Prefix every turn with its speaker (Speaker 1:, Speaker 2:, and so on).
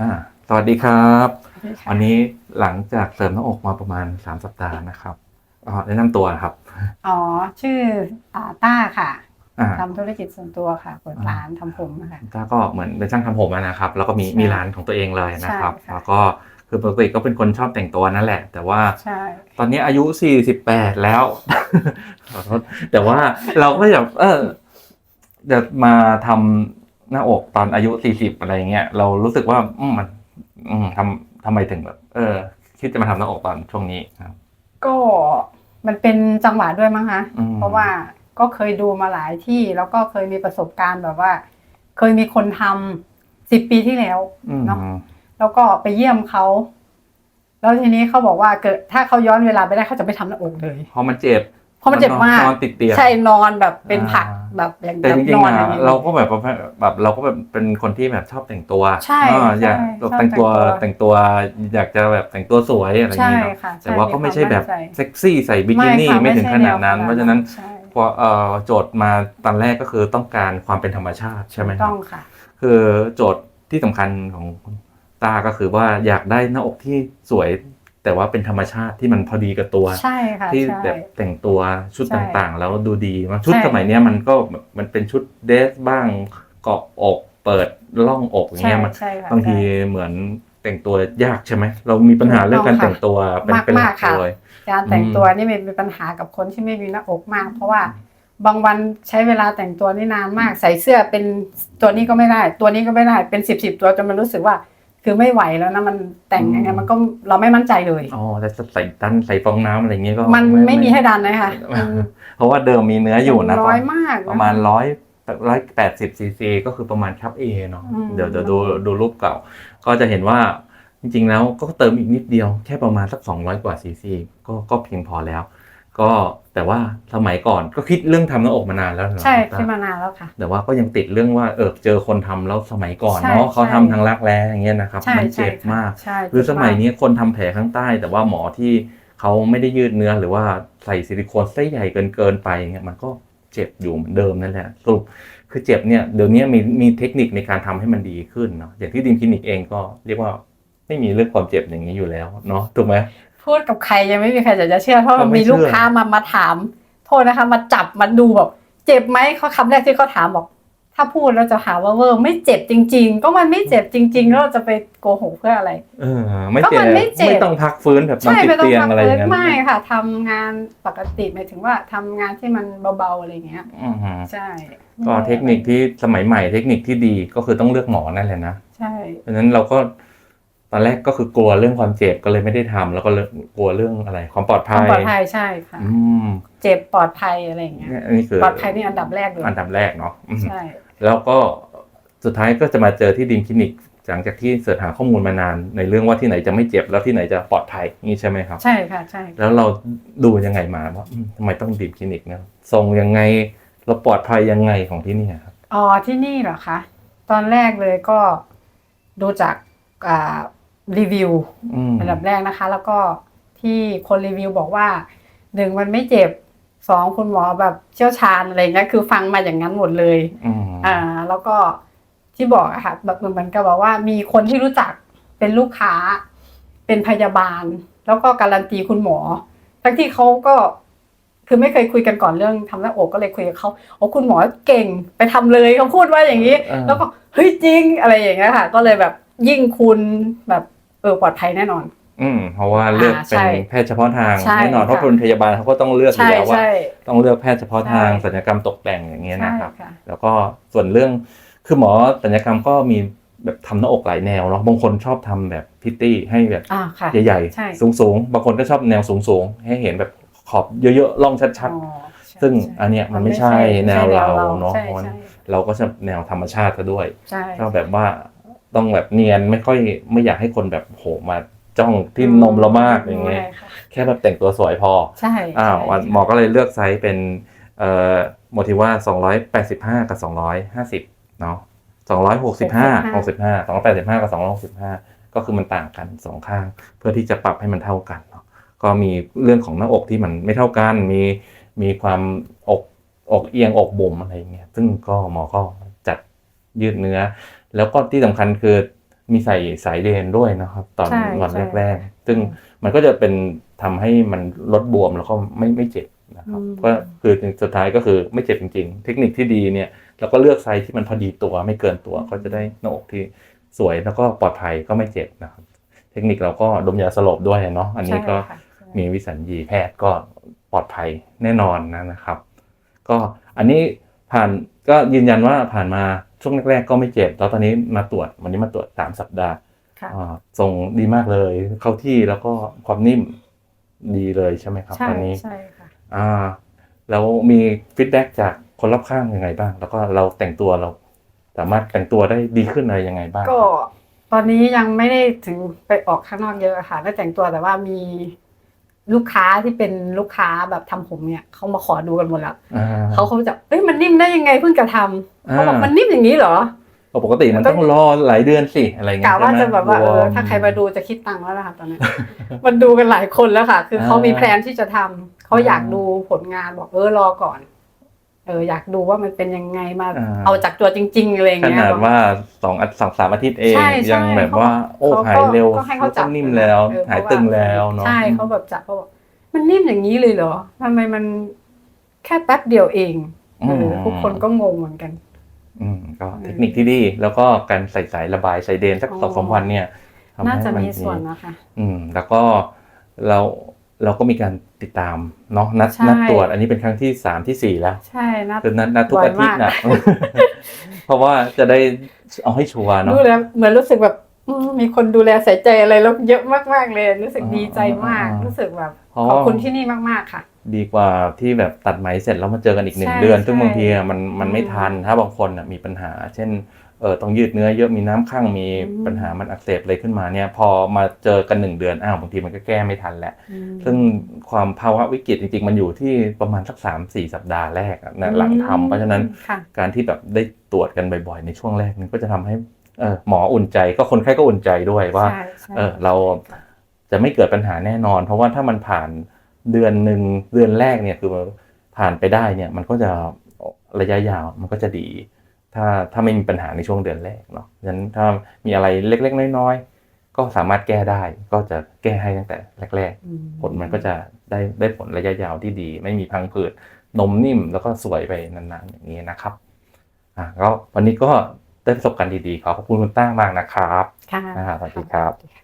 Speaker 1: อ่าสวัสดีครับ วันนี้หลังจากเสริมหน้าอกมาประมาณ 3 สัปดาห์นะครับอ่าแนะนำตัวครับ
Speaker 2: อ๋อ ชื่ออ่าต้าค่ะ
Speaker 1: อ่า
Speaker 2: ทำธุรกิจส่วนตัวค่ะเปิดร้านทำผมค่ะ
Speaker 1: ต้าก็เหมือนเป็นช่างทำผมอะนะครับ แล้วก็มี
Speaker 2: ใช่
Speaker 1: มีร้านของตัวเองเลยนะครับ
Speaker 2: ใช่ค่ะ
Speaker 1: แล้วก็คือปกติก็เป็นคนชอบแต่งตัวนั่นแหละ แต่ว่า
Speaker 2: ใช่
Speaker 1: ตอนนี้อายุ 48 แล้ว ขอโทษแต่ว่าเราก็อยากเออจะมาทำ หน้าอกตอนอายุ40อะไรเงี้ยเรารู้สึกว่าอืมมันอืมทำทำไมถึงแบบ เออ คิดจะมาทำหน้าอกตอนช่วงนี้ครับ
Speaker 2: ก็มันเป็นจังหวะด้วยมั้งคะ
Speaker 1: อืม
Speaker 2: เพราะว่าก็เคยดูมาหลายที่แล้วก็เคยมีประสบการณ์แบบว่า เคยมีคนทำสิบปีที่แล้ว
Speaker 1: อืม
Speaker 2: เนาะ แล้วก็ไปเยี่ยมเขา แล้วทีนี้เขาบอกว่าเกิดถ้าเขาย้อนเวลาไปได้เขาจะไม่ทำหน้าอกเลย
Speaker 1: เพราะมันเจ็บ
Speaker 2: เพราะมันเจ็บมาก
Speaker 1: นอนติดเตียง
Speaker 2: ใช่นอนแบบเป็นผัก
Speaker 1: อ่า
Speaker 2: แบบอย่าง
Speaker 1: แต่จริง
Speaker 2: นอน
Speaker 1: ๆ
Speaker 2: อย่
Speaker 1: อะ
Speaker 2: งนี้
Speaker 1: เราก็แบบประเภทแบบเราก็แบบเป็นคนที่แบบชอบแต่งตัว
Speaker 2: ใช่
Speaker 1: อ่าอยาก
Speaker 2: ใช่ชอบ
Speaker 1: แต่งตัว
Speaker 2: แต่
Speaker 1: แต่
Speaker 2: ง
Speaker 1: ง
Speaker 2: ตั
Speaker 1: ตัววอยากจะแบบแต่งตัวสวยอะไรอย่าง
Speaker 2: ใช่
Speaker 1: เงี้ยเนาะ
Speaker 2: ค่ะใช่
Speaker 1: แต่ว่าก็ไม่ใช่แบบ
Speaker 2: มีความมั่นใจ
Speaker 1: เซ็กซี่ใส่บิกินี่
Speaker 2: ค่ะ
Speaker 1: ไม่ถึง
Speaker 2: ใช่
Speaker 1: ขนาดนั้น
Speaker 2: แว
Speaker 1: เพราะฉะนั้น
Speaker 2: ใช่
Speaker 1: พอเอ่อโจทย์มาตอนแรกก็คือต้องการความเป็นธรรมชาติใช่ไหมค
Speaker 2: ต้
Speaker 1: รั
Speaker 2: อบงค่ะ
Speaker 1: คือโจทย์ที่สำคัญของคุณตาก็คือว่าอยากได้หน้าอกที่สวย แต่ว่าเป็นธรรมชาติที่มันพอดีกับตัว
Speaker 2: ใช่ค่ะ
Speaker 1: ที่
Speaker 2: ใช่
Speaker 1: แบบแต่งตัวชุด
Speaker 2: ใช่
Speaker 1: ต่างๆ แล้วดูดีมากชุด
Speaker 2: ใช่
Speaker 1: สมัยเนี้ยมันก็แบบมันเป็นชุดเดรสบ้างเกาะอกเปิดล่องอกอย่าง
Speaker 2: ใช่
Speaker 1: เงี้ยมัน
Speaker 2: ใช่ค่ะ
Speaker 1: บางที
Speaker 2: ใช่
Speaker 1: เหมือนแต่งตัวยากใช่ไหมเรามีปัญหาเรื่องการ
Speaker 2: ถูกต้องค่ะ
Speaker 1: แต่งตัวเป็นเป็นหลัก
Speaker 2: มากๆค่ะ
Speaker 1: เลย
Speaker 2: การแต่ง
Speaker 1: อืม
Speaker 2: ตัวนี่มีปัญหากับคนที่ไม่มีหน้าอกมาก เพราะว่าบางวันใช้เวลาแต่งตัวนี่นานมาก ใส่เสื้อเป็นตัวนี้ก็ไม่ได้ ตัวนี้ก็ไม่ได้เป็นสิบสิบตัวจนมันรู้สึกว่า คือไม่ไหวแล้วนะมันแต่งยังไงมันก็เราไม่มั่นใจเลย
Speaker 1: อ๋อแต่ใส่ดันใส่ฟองน้ำอะไรเงี้ยก็
Speaker 2: มันไม่มีให้ดันเลยค่ะมัน
Speaker 1: เพราะว่าเดิมมีเนื้ออยู่นะ
Speaker 2: น้อยมากน
Speaker 1: ประมาณร้อยร้อยแปดสิบซีซีก็คือประมาณคัพเอเนาะ
Speaker 2: อืม
Speaker 1: เดี๋ยวเดี๋ยวดูดูรูปเก่า ก็จะเห็นว่าจริงๆแล้วก็เติมอีกนิดเดียวแค่ประมาณสัก 200 กว่าซีซีก็ก็เพียงพอแล้ว ก็แต่ว่าสมัยก่อนก็คิดเรื่องทำหน้าอกมานานแล้วเหรอ
Speaker 2: ใช่
Speaker 1: คุณตา
Speaker 2: ขึ้นมานานแล้วค่ะ
Speaker 1: แต่ว่าก็ยังติดเรื่องว่าเออเจอคนทำแล้วสมัยก่อน
Speaker 2: ใช่
Speaker 1: เนาะเขา
Speaker 2: ใช่
Speaker 1: ทำทางรักแร้อย่างเงี้ยนะครับ
Speaker 2: ใช่
Speaker 1: มัน
Speaker 2: ใช่
Speaker 1: เจ็บ
Speaker 2: ค่ะ
Speaker 1: มาก
Speaker 2: ใช่
Speaker 1: คือสมัย
Speaker 2: เจ็บาก
Speaker 1: นี้คนทำแผลข้างใต้ แต่ว่าหมอที่เขาไม่ได้ยืดเนื้อหรือว่าใส่ซิลิโคนไส้ใหญ่เกินเกินไปอย่างเงี้ยมันก็เจ็บอยู่เหมือนเดิมนั่นแหละสรุปคือเจ็บเนี่ยเดี๋ยวนี้มีมีเทคนิคในการทำให้มันดีขึ้นเนาะอย่างที่ดิมคลินิกเองก็เรียกว่าไม่มีเรื่องความเจ็บอย่างนี้อยู่แล้วเนาะถูกไหม
Speaker 2: พูดกับใครยังไม่มีใครจะเชื่อเพราะ
Speaker 1: เขาไม่
Speaker 2: มีลูก
Speaker 1: เชื่อ
Speaker 2: ค้ามามาถาม โทษนะคะ มาจับมาดูแบบเจ็บไหมเขาคำแรกที่เขาถามบอก ถ้าพูดแล้วจะหาว่าเวอร์ไม่เจ็บจริง ๆ ก็มันไม่เจ็บจริงๆแล้วเราจะไปโกหกเพื่ออะไร
Speaker 1: เออไม่
Speaker 2: ก็
Speaker 1: เจ็บ
Speaker 2: มันไม่เจ็บ
Speaker 1: ไม่ต้องพักฟื้นแบบนอน
Speaker 2: ใช่
Speaker 1: ติด
Speaker 2: ไม่ต้อง
Speaker 1: เตียงอะไรอ
Speaker 2: ทำเฟิ
Speaker 1: ย่างนั้น
Speaker 2: ไม่ค่ะทำงานปกติหมายถึงว่าทำงานที่มันเบาๆอะไรอย่างเงี้ย
Speaker 1: อือฮึ
Speaker 2: ใช่
Speaker 1: ก็เทคนิคที่สมัยใหม่เทคนิคที่ดีก็คือต้องเลือกหมอนั่นแหละนะ
Speaker 2: ใช่
Speaker 1: เพราะฉะนั้นเราก็ ตอนแรกก็คือกลัวเรื่องความเจ็บก็เลยไม่ได้ทำแล้วก็เลยกลัวเรื่องอะไรความปลอด
Speaker 2: ค
Speaker 1: ภั
Speaker 2: วาม
Speaker 1: ย
Speaker 2: ปลอดภัยใช่ค่ะ
Speaker 1: อืม
Speaker 2: เจ็บปลอดภัยอะไรอย่างเงี้ย
Speaker 1: เนี่ยอันนี้คือ
Speaker 2: ปลอดภัยนี่อันดับแรกเลย
Speaker 1: อันดับแรกเนาะอืม
Speaker 2: ใช่
Speaker 1: แล้วก็สุดท้ายก็จะมาเจอที่ดิมคลินิกหลังจากที่เสิร์ชหาข้อมูลมานานในเรื่องว่าที่ไหนจะไม่เจ็บแล้วที่ไหนจะปลอดภัยนี่ใช่ไหมครับ
Speaker 2: ใช่ค่ะใช่
Speaker 1: แล้วเราดูยังไงมาว่าอืมทำไมต้องดิมคลินิกเนี่ยทรงยังไงเราปลอดภัยยังไงของที่นี่ครับ
Speaker 2: อ๋อที่นี่เหรอคะตอนแรกเลยก็ดูจากอ่า รีวิว
Speaker 1: อืม
Speaker 2: อันดับแรกนะคะ แล้วก็ที่คนรีวิวบอกว่าหนึ่งมันไม่เจ็บสองคุณหมอแบบเชี่ยวชาญอะไรเงี้ยคือฟังมาอย่างนั้นหมดเลย
Speaker 1: อืม
Speaker 2: อ่าแล้วก็ที่บอกอะค่ะแบบเหมือนกับบอกว่ามีคนที่รู้จักเป็นลูกค้า เป็นพยาบาล แล้วก็การันตีคุณหมอทั้งที่เขาก็คือไม่เคยคุยกันก่อนเรื่องทำหน้าอกก็เลยคุยกับเขาโอ้คุณหมอเก่งไปทำเลยเขาพูดว่าอย่างนี้
Speaker 1: เออ
Speaker 2: แล้วก็เฮ้ยจริงอะไรอย่างเงี้ยค่ะ ก็เลยแบบยิ่งคุณแบบ เออปลอดภัยแน่นอน
Speaker 1: อืมเพราะว่าเลือก
Speaker 2: อ่า
Speaker 1: เป็น
Speaker 2: ใช่
Speaker 1: แพทย์เฉพาะทาง
Speaker 2: ใช่
Speaker 1: แน่นอนเพราะ
Speaker 2: ค่ะ
Speaker 1: คนพยาบาลเขาก็ต้องเลือกอยู่
Speaker 2: ใช่
Speaker 1: แล้วว่า
Speaker 2: ใช่
Speaker 1: ต้องเลือกแพทย์เฉพาะทาง
Speaker 2: ใช่
Speaker 1: ศัลยกรรมตกแต่งอย่างเงี้ย
Speaker 2: ใช่
Speaker 1: นะครับ
Speaker 2: ค่ะ
Speaker 1: แล้วก็ส่วนเรื่องคือหมอศัลยกรรมก็มีแบบทำหน้าอกหลายแนวเนาะบางคนชอบทำแบบพิตตี้ให้แบบ
Speaker 2: อ่าค่ะ
Speaker 1: ใหญ่
Speaker 2: ใช่
Speaker 1: ๆสูงๆ บางคนก็ชอบแนวสูงๆ ให้เห็นแบบขอบเยอะๆล่องชัด
Speaker 2: อ๋อใช่
Speaker 1: ซึ่ง
Speaker 2: ใช่
Speaker 1: อันเนี้ยมันไม่ใช่
Speaker 2: ไม่
Speaker 1: แนวเรา
Speaker 2: ไม่ใช่
Speaker 1: เนอะ
Speaker 2: ใช่
Speaker 1: เพราะฉะนั้น
Speaker 2: ใช่
Speaker 1: ๆเราก็จะแนวธรรมชาติซะด้วย
Speaker 2: ใช่
Speaker 1: ก็แบบว่า ต้องแบบเนียนไม่ค่อยไม่อยากให้คนแบบโหมาจ้องที่นมเรามากอย่างเงี้ย
Speaker 2: ไม่ค่ะ
Speaker 1: แค่แบบแต่งตัวสวยพอ
Speaker 2: ใช่
Speaker 1: อ้าว
Speaker 2: ใช่
Speaker 1: วันหมอก็เลยเลือกไซส์เป็นเอ่อโมทิว่า 285 กับ 250 เนาะ265 65 285 กับ 265 ก็คือมันต่างกันสองข้าง เพื่อที่จะปรับให้มันเท่ากันเนาะก็มีเรื่องของหน้าอกที่มันไม่เท่ากัน มีมีความอกอกเอียงอกบุ๋มอะไรอย่างเงี้ยซึ่งก็หมอก็จัดยืดเนื้อ แล้วก็ที่สำคัญคือมีใส่สายเดนด้วยนะครับ ตอน
Speaker 2: ใช่
Speaker 1: วัน
Speaker 2: ใช่
Speaker 1: แรกๆ ซึ่งมันก็จะเป็นทำให้มันลดบวมแล้วก็ไม่ไม่เจ็บนะครับ
Speaker 2: อืม
Speaker 1: ก็คือสุดท้ายก็คือไม่เจ็บจริง ๆ เทคนิคที่ดีเนี่ยเราก็เลือกไซส์ที่มันพอดีตัวไม่เกินตัวก็จะได้หน้าอกที่สวยแล้วก็ปลอดภัยก็ไม่เจ็บนะครับ เทคนิคเราก็ดมยาสลบด้วยเนาะอันนี้ก็
Speaker 2: ใช่ค่ะใช่
Speaker 1: มีวิสัญญีแพทย์ก็ปลอดภัยแน่นอนนะนะครับ ก็อันนี้ผ่านก็ยืนยันว่าผ่านมา ช่วงแรกๆก็ไม่เจ็บแล้วตอนนี้มาตรวจวันนี้มาตรวจสามสัปดาห์
Speaker 2: ค่ะ
Speaker 1: อ่าทรงดีมากเลย เข้าที่แล้วก็ความนิ่มดีเลยใช่ไหมครับ
Speaker 2: ใช่
Speaker 1: ตอนนี้
Speaker 2: ใช่ค่ะ
Speaker 1: อ่าแล้วมีฟีดแบ็กจากคนรอบข้างยังไงบ้าง แล้วก็เราแต่งตัวเรา สามารถแต่งตัวได้ดีขึ้นอะไรยังไงบ้าง
Speaker 2: ก็ตอนนี้ยังไม่ได้ถึงไปออกข้างนอกเยอะค่ะได้แต่งตัวแต่ว่ามี ลูกค้าที่เป็นลูกค้าแบบทำผมเนี่ยเขามาขอดูกันหมดแล้ว
Speaker 1: อ่า
Speaker 2: เขาเขาจะเอ้ยมันนิ่มได้ยังไงเพิ่งจะทำเขาบอก
Speaker 1: อ่ามั
Speaker 2: มันนิ่มอย่างนี้เหรอ
Speaker 1: ปกติมันต้องรอหลายเดือนสิอะไรเงี้
Speaker 2: กะ
Speaker 1: ย
Speaker 2: ว่า
Speaker 1: ใช่
Speaker 2: จะ
Speaker 1: ไหม
Speaker 2: แบบว่าเออ
Speaker 1: วม
Speaker 2: ถ้าใครมาดูจะคิดตังค์แล้วนะคะตอนนี้มันดูกันหลายคนแล้วค่ะ คือเขามีแพลนที่จะทำเขาอยากดูผลงานบอกเออรอก่อน เอออยากดูว่ามันเป็นยังไงมา
Speaker 1: อ่า
Speaker 2: เอาจากตัวจริงๆอะไรอย่าง
Speaker 1: ข
Speaker 2: เงี้ย
Speaker 1: นาด
Speaker 2: บอก
Speaker 1: ว่าสองอาทิตย์สองสามอาทิตย์เอง
Speaker 2: ใช่ใช่
Speaker 1: ยังแบบว่าโอ้
Speaker 2: เขาก็
Speaker 1: หายเร็ว
Speaker 2: ก็ให้เขาจับ
Speaker 1: แล้วก็นิ่มแล้ว
Speaker 2: เออ
Speaker 1: หาย
Speaker 2: เพระ
Speaker 1: ตึงแล้วเนาะ
Speaker 2: ใช่เขาแบบจับเขาบอกมันนิ่มอย่างนี้เลยเหรอทำไมมันแค่แป๊บเดียวเองเออทุกคนก็งงเหมือนกัน
Speaker 1: อืมก็เทคนิคที่ดี แล้วก็การใส่สายระบายใส่เดนสัก
Speaker 2: อ๋อ
Speaker 1: สองสามวันเนี่ยทำ
Speaker 2: น่า
Speaker 1: ให้
Speaker 2: จะ
Speaker 1: มัน
Speaker 2: มีส่วนนะคะ
Speaker 1: อืม แล้วก็เรา เราก็มีการติดตามเนาะนัด
Speaker 2: ใช่
Speaker 1: นัดตรวจอันนี้เป็นครั้งที่สามที่สี่แล้ว
Speaker 2: ใช่นะ
Speaker 1: คือนัดนัดทุก
Speaker 2: บ่อย
Speaker 1: อาทิตย์
Speaker 2: มาก
Speaker 1: นะเพราะว่าจะได้เอาให้ชัวร์เนาะ
Speaker 2: ดูแล้วเหมือนรู้สึกแบบอืมมีคนดูแลใส่ใจอะไรแล้วเยอะมากๆเลย รู้สึกดีใจมาก
Speaker 1: อ่า
Speaker 2: รู้สึกแบบ
Speaker 1: เพราะ
Speaker 2: ขอบ
Speaker 1: ว่า
Speaker 2: คุณที่นี่มากๆค่ะ
Speaker 1: ดีกว่าที่แบบตัดไหมเสร็จแล้วมาเจอกันอีกหนึ่ง
Speaker 2: ใช่
Speaker 1: เดือน ซึ่ง
Speaker 2: ใช่
Speaker 1: บางทีอะมันมันไม่
Speaker 2: อืม
Speaker 1: ทันถ้าบางคนอะมีปัญหา เช่น เออต้องยืดเนื้อเยอะมีน้ำข้างมี
Speaker 2: อืม
Speaker 1: ปัญหามันอักเสบอะไรขึ้นมาเนี่ยพอมาเจอกันหนึ่งเดือนอ้าวบางทีมันก็แก้ไม่ทันแหละ
Speaker 2: อืม
Speaker 1: ซึ่งความภาวะวิกฤตจริงๆ มันอยู่ที่ประมาณสักสามสี่สัปดาห์แรกอะนะหลังทำเพราะฉะนั้น
Speaker 2: ค่ะ
Speaker 1: การที่แบบได้ตรวจกันบ่อยๆ ในช่วงแรกนี่ก็จะทำให้เออหมออุ่นใจก็คนไข้ก็อุ่นใจด้วยว่า
Speaker 2: ใช่ใช่
Speaker 1: เออเราจะไม่เกิดปัญหาแน่นอน เพราะว่าถ้ามันผ่านเดือนหนึ่งเดือนแรกเนี่ยคือผ่านไปได้เนี่ยมันก็จะระยะยาวมันก็จะดี ถ้าถ้าไม่มีปัญหาในช่วงเดือนแรกเนาะฉะนั้นถ้ามีอะไรเล็กๆ น้อยๆ ก็สามารถแก้ได้ ก็จะแก้ให้ตั้งแต่แรก
Speaker 2: อื
Speaker 1: ๆผลมันก็จะได้ได้ผลระยะยาวที่ดี ไม่มีพังผืดนมนิ่มแล้วก็สวยไปนานๆอย่างนี้นะครับอะก็วันนี้ก็ได้ประสบการณ์ดีๆขอขอบคุณคุณต้ามากนะครับ
Speaker 2: ค่ะ
Speaker 1: อ่าสวัสดีครับ
Speaker 2: สวัสดีค่ะ